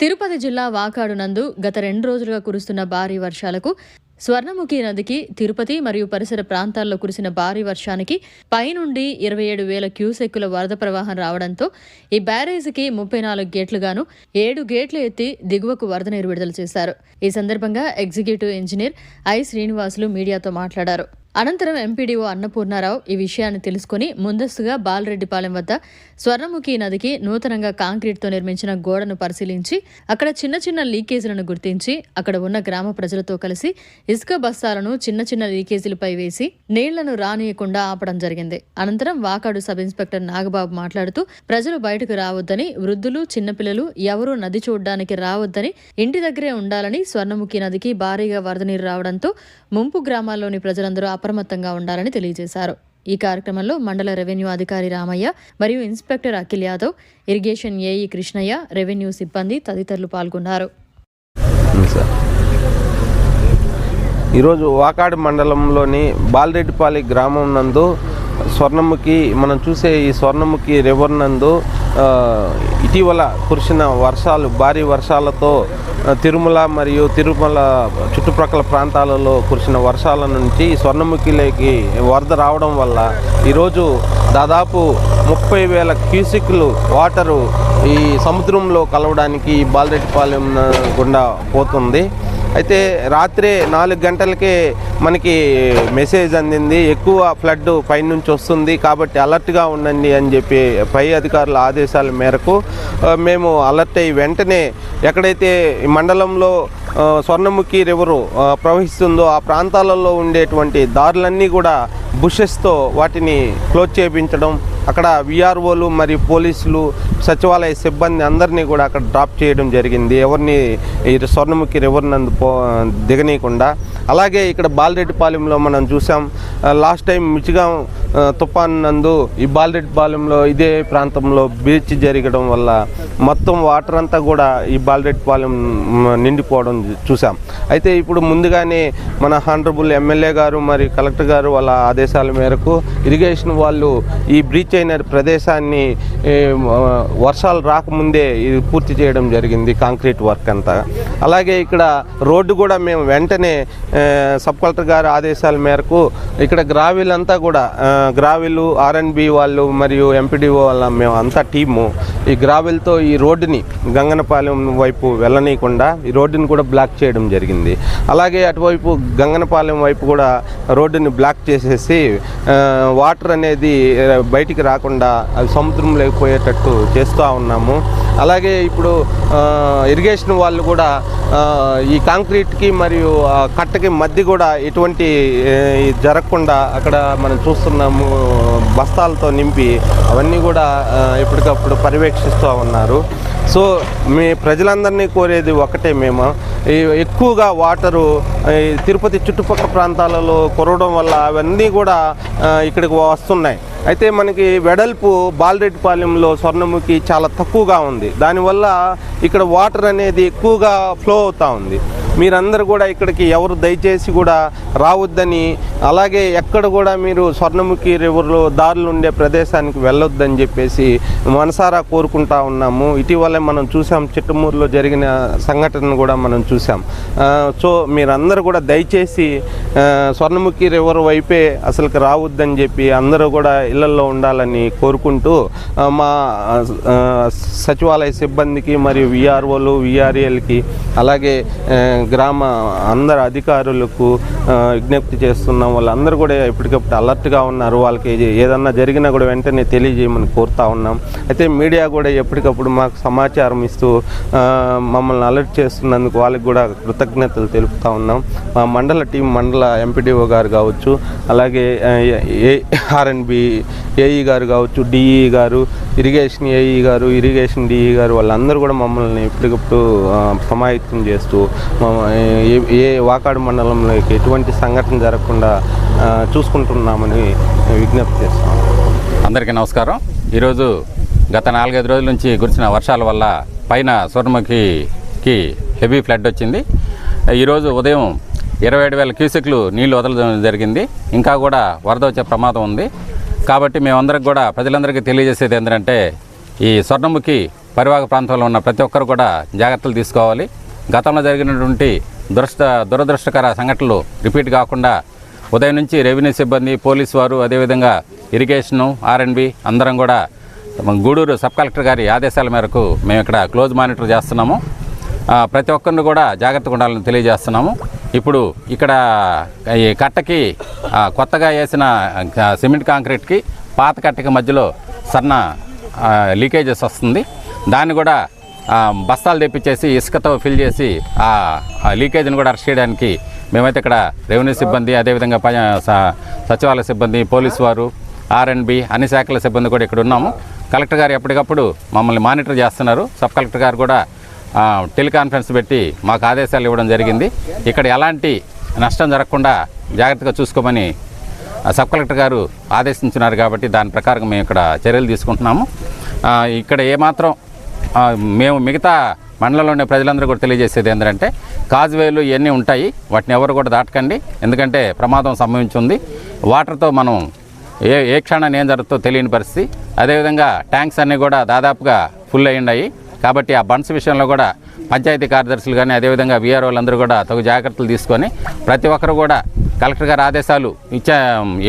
తిరుపతి జిల్లా వాకాడు నందు గత రెండు రోజులుగా కురుస్తున్న భారీ వర్షాలకు స్వర్ణముఖి నదికి తిరుపతి మరియు పరిసర ప్రాంతాల్లో కురిసిన భారీ వర్షానికి పైనుండి ఇరవై ఏడు వేల క్యూసెక్కుల వరద ప్రవాహం రావడంతో ఈ బ్యారేజీకి ముప్పై నాలుగు గేట్లుగాను ఏడు గేట్లు ఎత్తి దిగువకు వరద నీరు విడుదల చేశారు. ఈ సందర్భంగా ఎగ్జిక్యూటివ్ ఇంజనీర్ ఐ శ్రీనివాసులు మీడియాతో మాట్లాడారు. అనంతరం ఎంపీడీఓ అన్నపూర్ణారావు ఈ విషయాన్ని తెలుసుకుని ముందస్తుగా బాలరెడ్డిపాలెం వద్ద స్వర్ణముఖి నదికి నూతనంగా కాంక్రీట్తో నిర్మించిన గోడను పరిశీలించి అక్కడ చిన్న చిన్న లీకేజీలను గుర్తించి అక్కడ ఉన్న గ్రామ ప్రజలతో కలిసి ఇసుక బస్తాలను చిన్న చిన్న లీకేజీలపై వేసి నీళ్ళను రానియకుండా ఆపడం జరిగింది. అనంతరం వాకాడు సబ్ ఇన్స్పెక్టర్ నాగబాబు మాట్లాడుతూ ప్రజలు బయటకు రావద్దని వృద్ధులు చిన్నపిల్లలు ఎవరూ నది చూడడానికి రావద్దని ఇంటి దగ్గరే ఉండాలని స్వర్ణముఖి నదికి భారీగా వరద నీరు రావడంతో ముంపు గ్రామాల్లోని ప్రజలందరూ అప్రమత్తంగా ఉండాలని తెలియజేశారు. ఈ కార్యక్రమంలో మండల రెవెన్యూ అధికారి రామయ్య మరియు inspector Akhil Yadav irrigation AE Krishnayya revenue సిబ్బంది తదితరులు పాల్గొన్నారు. ఈరోజు వాకాడు మండలంలోని బాలరెడ్డిపాలి గ్రామం నందు స్వర్ణముఖి మనం చూసే ఈ స్వర్ణముఖి రివర్ నందు ఇటీవల కురిసిన వర్షాలు భారీ వర్షాలతో తిరుమల మరియు తిరుమల చుట్టుప్రక్కల ప్రాంతాలలో కురిసిన వర్షాల నుంచి స్వర్ణముఖిలోకి వరద రావడం వల్ల ఈరోజు దాదాపు ముప్పై వేల క్యూసిక్లు వాటరు ఈ సముద్రంలో కలవడానికి ఈ బాలరెడ్డిపాలెం గుండా పోతుంది. అయితే రాత్రి నాలుగు గంటలకే మనకి మెసేజ్ అందింది. ఎక్కువ ఫ్లడ్ పైనుంచి వస్తుంది కాబట్టి అలర్ట్గా ఉండండి అని చెప్పి పై అధికారుల ఆదేశాల మేరకు మేము అలర్ట్ అయ్యి వెంటనే ఎక్కడైతే మండలంలో స్వర్ణముఖి రివరు ప్రవహిస్తుందో ఆ ప్రాంతాలలో ఉండేటువంటి దారులన్నీ కూడా బుషెస్తో వాటిని క్లోజ్ చేయించడం అక్కడ విఆర్ఓలు మరియు పోలీసులు సచివాలయ సిబ్బంది అందరినీ కూడా అక్కడ డ్రాప్ చేయడం జరిగింది. ఎవరిని ఈ స్వర్ణముఖి రివర్ నందు పో దిగనీయకుండా. అలాగే ఇక్కడ బాలరెడ్డిపాలెంలో మనం చూసాం లాస్ట్ టైం మిచిగాం తుఫాన్ నందు ఈ బాలరెడ్డిపాలెంలో ఇదే ప్రాంతంలో బీచ్ జరగడం వల్ల మొత్తం వాటర్ అంతా కూడా ఈ బాలరెడ్డిపాలెం మ్, నిండిపోవడం చూసాం అయితే ఇప్పుడు ముందుగానే మన హానరబుల్ ఎమ్మెల్యే గారు మరియు కలెక్టర్ గారు వాళ్ళ ఆదేశాల మేరకు ఇరిగేషన్ వాళ్ళు ఈ బ్రీచ్ అయిన ప్రదేశాన్ని వర్షాలు రాకముందే ఇది పూర్తి చేయడం జరిగింది కాంక్రీట్ వర్క్ అంతా. అలాగే ఇక్కడ రోడ్డు కూడా మేము వెంటనే సబ్ కలెక్టర్ గారి ఆదేశాల మేరకు ఇక్కడ గ్రావిల్ అంతా కూడా గ్రావిల్ ఆర్ఎన్బి వాళ్ళు మరియు ఎంపీడీఓ వాళ్ళ మేము అంతా టీము. ఈ గ్రావిల్తో ఈ రోడ్డుని గంగనపాలెం వైపు వెళ్ళనీయకుండా ఈ రోడ్డుని కూడా బ్లాక్ చేయడం జరిగింది. అలాగే అటువైపు గంగనపాలెం వైపు కూడా రోడ్డుని బ్లాక్ చేసేసి వాటర్ అనేది బయటికి రాకుండా అది సముద్రంలోకి పోయేటట్టు చేస్తూ ఉన్నాము. అలాగే ఇప్పుడు ఇరిగేషన్ వాళ్ళు కూడా ఈ కాంక్రీట్కి మరియు కట్టకి మధ్య కూడా ఎటువంటి జరగకుండా అక్కడ మనం చూస్తున్నాము బస్తాలతో నింపి అవన్నీ కూడా ఎప్పటికప్పుడు పర్యవేక్షిస్తూ ఉన్నారు. సో మీ ప్రజలందరినీ కోరేది ఒకటే మేము ఎక్కువగా వాటరు తిరుపతి చుట్టుపక్కల ప్రాంతాలలో కొరవడం వల్ల అవన్నీ కూడా ఇక్కడికి వస్తున్నాయి. అయితే మనకి వెడల్పు బాలరెడ్డిపాలెంలో స్వర్ణముఖి చాలా తక్కువగా ఉంది. దానివల్ల ఇక్కడ వాటర్ అనేది ఎక్కువగా ఫ్లో అవుతూ ఉంది. మీరందరూ కూడా ఇక్కడికి ఎవరు దయచేసి కూడా రావద్దని అలాగే ఎక్కడ కూడా మీరు స్వర్ణముఖి రివర్లో దారులు ఉండే ప్రదేశానికి వెళ్ళొద్దని చెప్పేసి మనసారా కోరుకుంటా ఉన్నాము. ఇటీవలే మనం చూసాం చిట్టమూరులో జరిగిన సంఘటన కూడా మనం చూసాం. సో మీరందరూ కూడా దయచేసి స్వర్ణముఖి రివర్ వైపే అసలుకి రావద్దని చెప్పి అందరూ కూడా ఇళ్ళలో ఉండాలని కోరుకుంటూ మా సచివాలయ సిబ్బందికి మరియు విఆర్ఓలు విఆర్ఏలకి అలాగే గ్రామ అందరు అధికారులకు విజ్ఞప్తి చేస్తున్నాం వాళ్ళందరూ కూడా ఎప్పటికప్పుడు అలర్ట్గా ఉన్నారు. వాళ్ళకి ఏదన్నా జరిగినా కూడా వెంటనే తెలియజేయమని కోరుతా ఉన్నాం. అయితే మీడియా కూడా ఎప్పటికప్పుడు మాకు సమాచారం ఇస్తూ మమ్మల్ని అలర్ట్ చేస్తున్నందుకు వాళ్ళకి కూడా కృతజ్ఞతలు తెలుపుతా ఉన్నాం. మా మండల టీం మండల ఎంపీడీఓ గారు కావచ్చు అలాగే ఏ ఆర్ఎన్బి ఏఈ గారు కావచ్చు డిఈ గారు ఇరిగేషన్ ఏఈ గారు ఇరిగేషన్ డిఈ గారు వాళ్ళందరూ కూడా మమ్మల్ని ఎప్పటికప్పుడు సమాయత్తం చేస్తూ మా- ఏ వాకాడు మండలంలోకి ఎటువంటి సంఘటన జరగకుండా చూసుకుంటున్నామని విజ్ఞప్తి చేస్తాం. అందరికీ నమస్కారం. ఈరోజు గత నాలుగైదు రోజుల నుంచి కురిసిన వర్షాల వల్ల పైన స్వర్ణముఖికి హెవీ ఫ్లడ్ వచ్చింది. ఈరోజు ఉదయం ఇరవై ఏడు వేల క్యూసెక్లు నీళ్ళు వదలడం జరిగింది. ఇంకా కూడా వరద వచ్చే ప్రమాదం ఉంది. కాబట్టి మేమందరికి కూడా ప్రజలందరికీ తెలియజేసేది ఏంటంటే ఈ స్వర్ణముఖి పరివాహక ప్రాంతంలో ఉన్న ప్రతి ఒక్కరు కూడా జాగ్రత్తలు తీసుకోవాలి. గతంలో జరిగినటువంటి దురష్ట దురదృష్టకర సంఘటనలు రిపీట్ కాకుండా ఉదయం నుంచి రెవెన్యూ సిబ్బంది పోలీసు వారు అదేవిధంగా ఇరిగేషను ఆర్ఎన్బి అందరం కూడా గూడూరు సబ్ కలెక్టర్ గారి ఆదేశాల మేరకు మేము ఇక్కడ క్లోజ్ మానిటర్ చేస్తున్నాము. ప్రతి ఒక్కరిని కూడా జాగ్రత్తగా ఉండాలని తెలియజేస్తున్నాము. ఇప్పుడు ఇక్కడ ఈ కట్టకి కొత్తగా వేసిన సిమెంట్ కాంక్రీట్కి పాత కట్టకి మధ్యలో సన్న లీకేజెస్ వస్తుంది. దాన్ని కూడా బస్తాలు తెప్పించేసి ఇసుకతో ఫిల్ చేసి ఆ లీకేజ్ని కూడా అరెస్ట్ చేయడానికి మేమైతే ఇక్కడ రెవెన్యూ సిబ్బంది అదేవిధంగా సచివాలయ సిబ్బంది పోలీసు వారు ఆర్ఎన్బి అన్ని శాఖల సిబ్బంది కూడా ఇక్కడ ఉన్నాము. కలెక్టర్ గారు ఎప్పటికప్పుడు మమ్మల్ని మానిటర్ చేస్తున్నారు. సబ్ కలెక్టర్ గారు కూడా టెలికాన్ఫరెన్స్ పెట్టి మాకు ఆదేశాలు ఇవ్వడం జరిగింది. ఇక్కడ ఎలాంటి నష్టం జరగకుండా జాగ్రత్తగా చూసుకోమని సబ్ కలెక్టర్ గారు ఆదేశించినారు కాబట్టి దాని ప్రకారం మేము ఇక్కడ చర్యలు తీసుకుంటున్నాము. ఇక్కడ ఏమాత్రం మేము మిగతా మండలంలోని ప్రజలందరూ కూడా తెలియజేసేది ఏంటంటే కాజువేలు ఇవన్నీ ఉంటాయి వాటిని ఎవరు కూడా దాటకండి. ఎందుకంటే ప్రమాదం సంభవించింది. వాటర్తో మనం ఏ ఏ క్షణాన్ని ఏం జరుగుతుందో తెలియని పరిస్థితి. అదేవిధంగా ట్యాంక్స్ అన్నీ కూడా దాదాపుగా ఫుల్ అయి కాబట్టి ఆ బండ్స్ విషయంలో కూడా పంచాయతీ కార్యదర్శులు కానీ అదేవిధంగా వీఆర్ఓలందరూ కూడా తగు జాగ్రత్తలు తీసుకొని ప్రతి ఒక్కరు కూడా కలెక్టర్ గారు ఆదేశాలు ఇచ్చా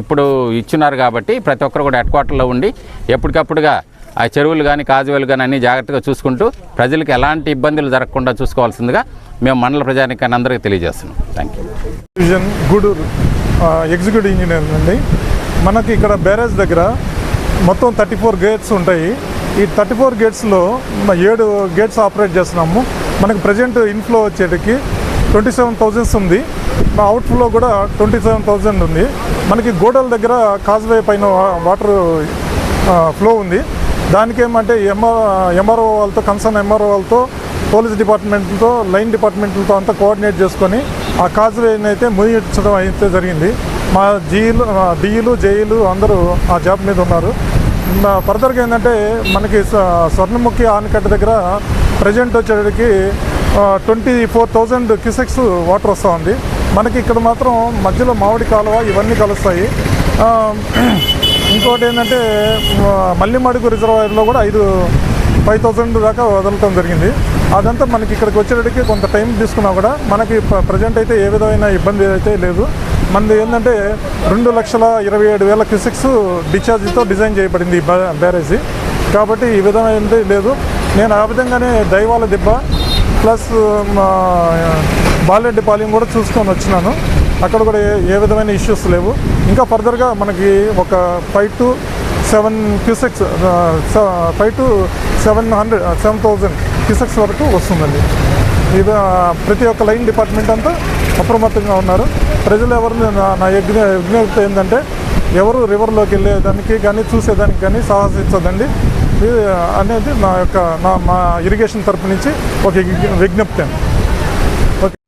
ఎప్పుడు ఇచ్చున్నారు కాబట్టి ప్రతి ఒక్కరు కూడా హెడ్ క్వార్టర్లో ఉండి ఎప్పటికప్పుడుగా ఆ చెరువులు కానీ కాజువేలు కానీ అన్నీ జాగ్రత్తగా చూసుకుంటూ ప్రజలకు ఎలాంటి ఇబ్బందులు జరగకుండా చూసుకోవాల్సిందిగా మేము మండల ప్రజానికాన్ని అందరికీ తెలియజేస్తున్నాం. Thank you division Gudur executive engineer అండి. మనకి ఇక్కడ బ్యారేజ్ దగ్గర మొత్తం థర్టీ ఫోర్ గేట్స్ ఉంటాయి. ఈ థర్టీ ఫోర్ గేట్స్లో ఏడు గేట్స్ ఆపరేట్ చేస్తున్నాము. మనకి ప్రజెంట్ ఇన్ఫ్లో వచ్చేటికి ట్వంటీ సెవెన్ థౌజండ్స్ ఉంది అవుట్ఫ్లో కూడా ట్వంటీ సెవెన్ థౌజండ్ ఉంది. మనకి గోడల దగ్గర కాజ్వే పైన వాటర్ ఫ్లో ఉంది. దానికి ఏమంటే ఎంఆర్ ఎంఆర్ఓ వాళ్ళతో కన్సర్న్ ఎంఆర్ఓ వాళ్ళతో పోలీస్ డిపార్ట్మెంట్తో లైన్ డిపార్ట్మెంట్లతో అంతా కోఆర్డినేట్ చేసుకొని ఆ కాజ్వేని అయితే ముగించడం అయితే జరిగింది. మా జీలు డిఈలు జేఈలు అందరూ ఆ జాబ్ మీద ఉన్నారు. ఫర్దర్గా ఏంటంటే మనకి స్వర్ణముఖి ఆనకట్ట దగ్గర present వచ్చేటికి twenty four thousand cusecs water వస్తూ ఉంది. మనకి ఇక్కడ మాత్రం మధ్యలో మామిడి కాలువ ఇవన్నీ కలుస్తాయి. ఇంకోటి ఏంటంటే ఆ, మల్లిమడుగు రిజర్వాయర్లో కూడా ఐదు ఫైవ్ థౌజండ్ దాకా వదలటం జరిగింది. అదంతా మనకి ఇక్కడికి వచ్చేటికి కొంత టైం తీసుకున్నా కూడా మనకి ప్రజెంట్ అయితే ఏ విధమైన ఇబ్బంది అయితే లేదు. మనది ఏంటంటే రెండు లక్షల ఇరవై ఏడు వేల క్యూసిక్స్ డిశ్చార్జ్తో డిజైన్ చేయబడింది ఈ బ్యా- బ్యారేజీ. కాబట్టి ఈ విధమైనది లేదు. నేను ఆ విధంగానే దైవాల దిబ్బ ప్లస్ మా బాలెడ్డిపాలెం కూడా చూసుకొని వచ్చినాను. అక్కడ కూడా ఏ విధమైన ఇష్యూస్ లేవు. ఇంకా ఫర్దర్గా మనకి ఒక five two seven cusecs five two seven hundred seven thousand cusecs వరకు వస్తుందండి. ఇది ప్రతి ఒక్క లైన్ డిపార్ట్మెంట్ అంతా అప్రమత్తంగా ఉన్నారు. ప్రజలు ఎవరు నా నా యజ్ఞ విజ్ఞప్తి ఏంటంటే ఎవరు రివర్లోకి వెళ్ళేదానికి కానీ చూసేదానికి కానీ సాహసించదండి ఇది అనేది నా యొక్క నా మా ఇరిగేషన్ తరపు నుంచి ఒక విజ్ఞప్తి అండి.